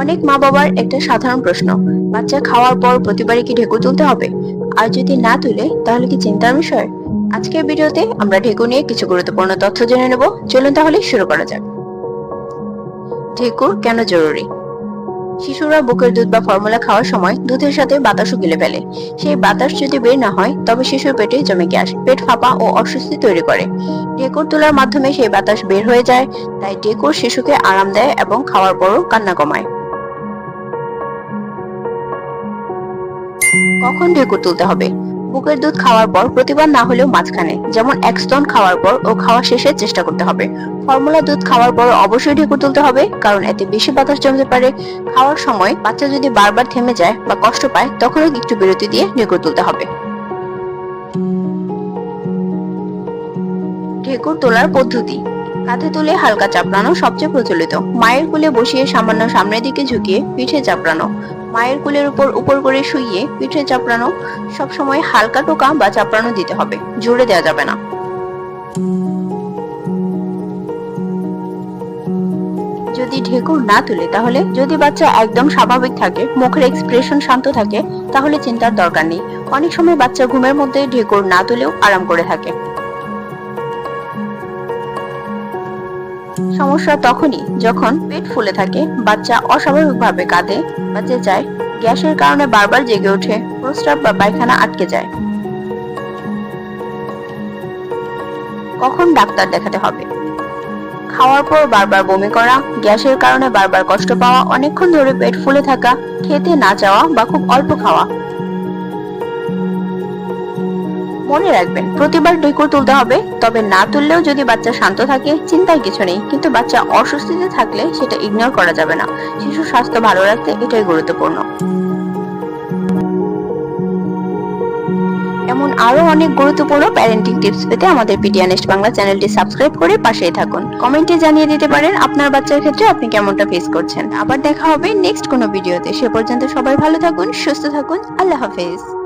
মা বাবার একটা সাধারণ প্রশ্ন, বাচ্চা খাওয়ার পর প্রতিবারই কি ঢেকুর তুলতে হবে? আর যদি না তুলে, তাহলে কি চিন্তার বিষয়? আজকের ভিডিওতে আমরা ঢেকুর নিয়ে কিছু গুরুত্বপূর্ণ তথ্য জেনে নেব। চলুন তাহলে শুরু করা যাক। ঢেকুর কেন জরুরি? শিশুরা বুকের দুধ বা ফর্মুলা খাওয়ার সময় দুধের সাথে বাতাসও গিলে ফেলে। সেই বাতাস যদি বের না হয়, তবে শিশুর পেটে জমে গ্যাস, পেট ফাঁপা ও অস্বস্তি তৈরি করে। ঢেকুর তোলার মাধ্যমে সেই বাতাস বের হয়ে যায়, তাই ঢেকুর শিশুকে আরাম দেয় এবং খাওয়ার পরও কান্না কমায়। কখন ঢেকুর তুলতে হবে? বুকের দুধ খাওয়ার পর প্রতিবার না হলেও মাঝখানে, যেমন এক স্তন খাওয়ার পর ও খাওয়া শেষে চেষ্টা করতে হবে। ফর্মুলা দুধ খাওয়ার পর অবশ্যই ঢেকুর তুলতে হবে, কারণ এতে বেশি বাতাস জমতে পারে। খাওয়ার সময় বাচ্চা যদি বারবার থেমে যায় বা কষ্ট পায়, তখনও একটু বিরতি দিয়ে ঢেকুর তুলতে হবে। ঢেকুর তোলার পদ্ধতি। কাঁধে তুলে হালকা চাপড়ানো সবচেয়ে প্রচলিত। মায়ের কোলে বসিয়ে সামান্য সামনের দিকে ঝুঁকিয়ে পিঠে চাপড়ানো। মায়ের কোলের উপর উপর করে শুইয়ে পিঠে চাপড়ানো সবসময় হালকা টোকা বা চাপড়ানো দিতে হবে। জোরে দেওয়া যাবে না। যদি ঢেকুর না তুলে, তাহলে যদি বাচ্চা একদম স্বাভাবিক থাকে, মুখের এক্সপ্রেশন শান্ত থাকে, তাহলে চিন্তার দরকার নেই। অনেক সময় বাচ্চা ঘুমের মধ্যে ঢেকুর না তুলেও আরাম করে থাকে। সমস্যা তখনই যখন পেট ফুলে থাকে, বাচ্চা অস্বাভাবিকভাবে কাঁদে বা চেঁচায় গ্যাসের কারণে বারবার জেগে ওঠে, প্রস্রাব বা পায়খানা আটকে যায়। কখন ডাক্তার দেখাতে হবে? খাওয়ার পর বারবার বমি করা, গ্যাসের কারণে বারবার কষ্ট পাওয়া, অনেকক্ষণ ধরে পেট ফুলে থাকা, খেতে না চাওয়া বা খুব অল্প খাওয়া। মনে রাখবেন, প্রতিবার ডেকুর তুলতে হবে, তবে না তুললেও যদি বাচ্চা শান্ত থাকে, চিন্তার কিছু নেই। কিন্তু বাচ্চা অস্বস্তিতে থাকলে সেটা ইগনোর করা যাবে না। শিশুর স্বাস্থ্য ভালো রাখতে এটাই গুরুত্বপূর্ণ। এমন আরও অনেক গুরুত্বপূর্ণ প্যারেন্টিং টিপস পেতে আমাদের পিডিয়ানেস্ট বাংলা চ্যানেলটি সাবস্ক্রাইব করে পাশেই থাকুন। কমেন্টে জানিয়ে দিতে পারেন, আপনার বাচ্চার ক্ষেত্রে আপনি কেমনটা ফেস করছেন। আবার দেখা হবে নেক্সট কোনো ভিডিওতে সে পর্যন্ত সবাই ভালো থাকুন, সুস্থ থাকুন। আল্লাহ হাফেজ।